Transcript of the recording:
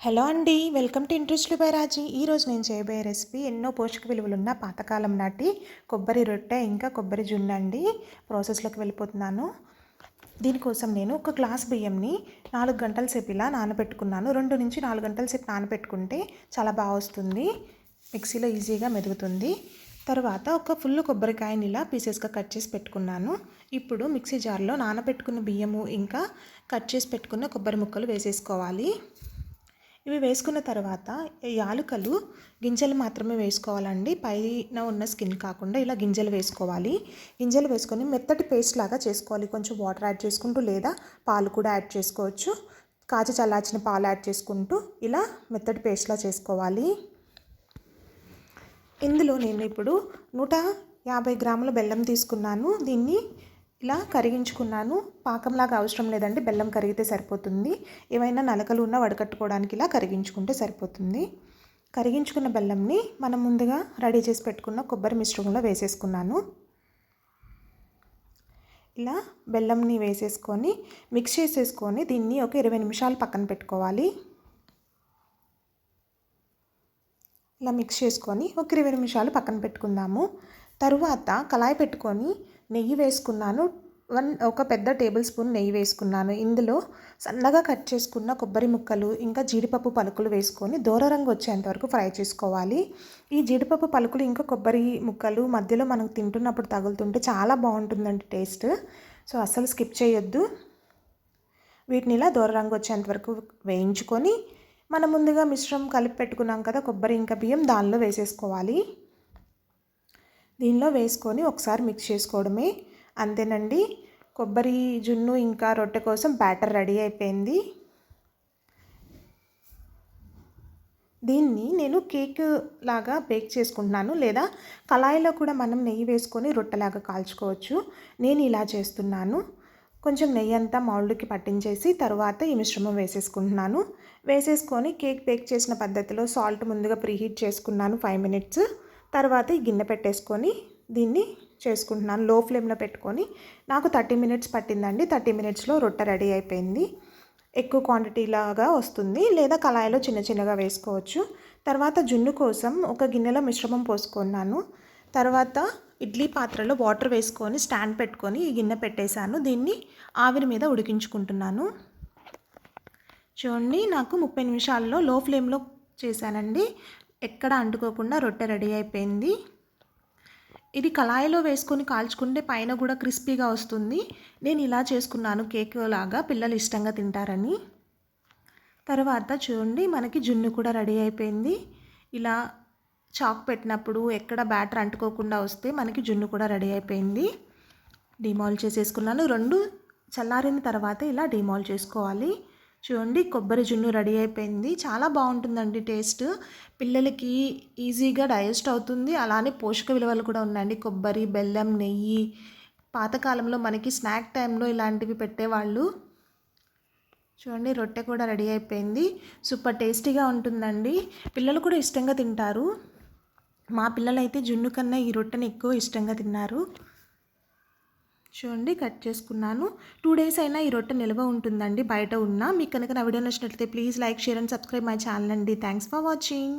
Hello అండి welcome to interest by Raji ఈరోజు నేను చేయబోయే రెసిపీ ఎన్నో పోషక విలువలున్న పాతకాలం నాటి కొబ్బరి రొట్టె ఇంకా కొబ్బరి జున్ను అండి. ప్రాసెస్లోకి వెళ్ళిపోతున్నాను. దీనికోసం నేను ఒక గ్లాస్ బియ్యంని నాలుగు గంటల సేపు ఇలా నానబెట్టుకున్నాను. రెండు నుంచి నాలుగు గంటల సేపు నానబెట్టుకుంటే చాలా బాగా వస్తుంది. మిక్సీలో ఈజీగా మెదుగుతుంది. తర్వాత ఒక ఫుల్ కొబ్బరికాయని ఇలా పీసెస్గా కట్ చేసి పెట్టుకున్నాను. ఇప్పుడు మిక్సీ జార్లో నానబెట్టుకున్న బియ్యము ఇంకా కట్ చేసి పెట్టుకున్న కొబ్బరి ముక్కలు వేసేసుకోవాలి. ఇవి వేసుకున్న తర్వాత యాలుకలు గింజలు మాత్రమే వేసుకోవాలండి. పైన ఉన్న స్కిన్ కాకుండా ఇలా గింజలు వేసుకోవాలి. గింజలు వేసుకొని మెత్తటి పేస్ట్ లాగా చేసుకోవాలి. కొంచెం వాటర్ యాడ్ చేసుకుంటూ లేదా పాలు కూడా యాడ్ చేసుకోవచ్చు. కాచి చల్లార్చిన పాలు యాడ్ చేసుకుంటూ ఇలా మెత్తటి పేస్ట్లా చేసుకోవాలి. ఇందులో నేను ఇప్పుడు నూట యాభై గ్రాముల బెల్లం తీసుకున్నాను. దీన్ని ఇలా కరిగించుకున్నాను. పాకంలాగా అవసరం లేదండి. బెల్లం కరిగితే సరిపోతుంది. ఏమైనా నలకలు ఉన్నా వడకట్టుకోవడానికి ఇలా కరిగించుకుంటే సరిపోతుంది. కరిగించుకున్న బెల్లంని మనం ముందుగా రెడీ చేసి పెట్టుకున్న కొబ్బరి మిశ్రమంలో వేసేసుకున్నాను. ఇలా బెల్లంని వేసేసుకొని మిక్స్ చేసేసుకొని దీన్ని ఒక ఇరవై నిమిషాలు పక్కన పెట్టుకోవాలి. ఇలా మిక్స్ చేసుకొని ఒక ఇరవై నిమిషాలు పక్కన పెట్టుకుందాము. తరువాత కళాయి పెట్టుకొని నెయ్యి వేసుకున్నాను. వన్ ఒక పెద్ద టేబుల్ స్పూన్ నెయ్యి వేసుకున్నాను. ఇందులో సన్నగా కట్ చేసుకున్న కొబ్బరి ముక్కలు ఇంకా జీడిపప్పు పలుకులు వేసుకొని దూర రంగు వచ్చేంత వరకు ఫ్రై చేసుకోవాలి. ఈ జీడిపప్పు పలుకులు ఇంకా కొబ్బరి ముక్కలు మధ్యలో మనం తింటున్నప్పుడు తగులుతుంటే చాలా బాగుంటుందండి టేస్ట్. సో అస్సలు స్కిప్ చేయొద్దు. వీటిని ఇలా దూర రంగు వచ్చేంత వరకు వేయించుకొని మనం ముందుగా మిశ్రమం కలిపి పెట్టుకున్నాం కదా కొబ్బరి ఇంకా బియ్యం దానిలో వేసేసుకోవాలి. దీనిలో వేసుకొని ఒకసారి మిక్స్ చేసుకోవడమే. అంతేనండి. కొబ్బరి జున్ను ఇంకా రొట్టె కోసం బ్యాటర్ రెడీ అయిపోయింది. దీన్ని నేను కేక్ లాగా బేక్ చేసుకుంటున్నాను. లేదా కళాయిలో కూడా మనం నెయ్యి వేసుకొని రొట్టెలాగా కాల్చుకోవచ్చు. నేను ఇలా చేస్తున్నాను. కొంచెం నెయ్యి అంతా మౌల్డ్కి పట్టించేసి తర్వాత ఈ మిశ్రమం వేసేసుకుంటున్నాను. వేసేసుకొని కేక్ బేక్ చేసిన పద్ధతిలో సాల్ట్ ముందుగా ప్రీహీట్ చేసుకున్నాను ఫైవ్ మినిట్స్. తర్వాత ఈ గిన్నె పెట్టేసుకొని దీన్ని చేసుకుంటున్నాను. లో ఫ్లేమ్లో పెట్టుకొని. నాకు థర్టీ మినిట్స్ పట్టిందండి. థర్టీ మినిట్స్లో రొట్టె రెడీ అయిపోయింది. ఎక్కువ క్వాంటిటీ లాగా వస్తుంది. లేదా కళాయిలో చిన్న చిన్నగా వేసుకోవచ్చు. తర్వాత జున్ను కోసం ఒక గిన్నెలో మిశ్రమం పోసుకున్నాను. తర్వాత ఇడ్లీ పాత్రలో వాటర్ వేసుకొని స్టాండ్ పెట్టుకొని ఈ గిన్నె పెట్టేశాను. దీన్ని ఆవిరి మీద ఉడికించుకుంటున్నాను. చూడండి నాకు ముప్పై నిమిషాల్లో లో ఫ్లేమ్లో చేశానండి. ఎక్కడ అంటుకోకుండా రొట్టె రెడీ అయిపోయింది. ఇది కళాయిలో వేసుకొని కాల్చుకుంటే పైన కూడా క్రిస్పీగా వస్తుంది. నేను ఇలా చేసుకున్నాను కేక్ లాగా పిల్లలు ఇష్టంగా తింటారని. తర్వాత చూడండి మనకి జున్ను కూడా రెడీ అయిపోయింది. ఇలా చాక్ పెట్టినప్పుడు ఎక్కడ బ్యాటర్ అంటుకోకుండా వస్తే మనకి జున్ను కూడా రెడీ అయిపోయింది. డిమాల్ చేసేసుకున్నాను. రెండు చల్లారిన తర్వాత ఇలా డిమాల్ చేసుకోవాలి. చూడండి కొబ్బరి జున్ను రెడీ అయిపోయింది. చాలా బాగుంటుందండి టేస్ట్. పిల్లలకి ఈజీగా డైజెస్ట్ అవుతుంది. అలానే పోషక విలువలు కూడా ఉన్నాయండి. కొబ్బరి బెల్లం నెయ్యి. పాతకాలంలో మనకి స్నాక్ టైంలో ఇలాంటివి పెట్టేవాళ్ళు. చూడండి రొట్టె కూడా రెడీ అయిపోయింది. సూపర్ టేస్టీగా ఉంటుందండి. పిల్లలు కూడా ఇష్టంగా తింటారు. మా పిల్లలైతే జున్ను కన్నా ఈ రొట్టెని ఎక్కువ ఇష్టంగా తిన్నారు. చూడండి కట్ చేసుకున్నాను. టూ డేస్ అయినా ఈ రొట్టె నిల్వ ఉంటుందండి బయట ఉన్నా. మీకు కనుక నా వీడియో నచ్చినట్లయితే please like share and subscribe my channel అండి. Thanks for watching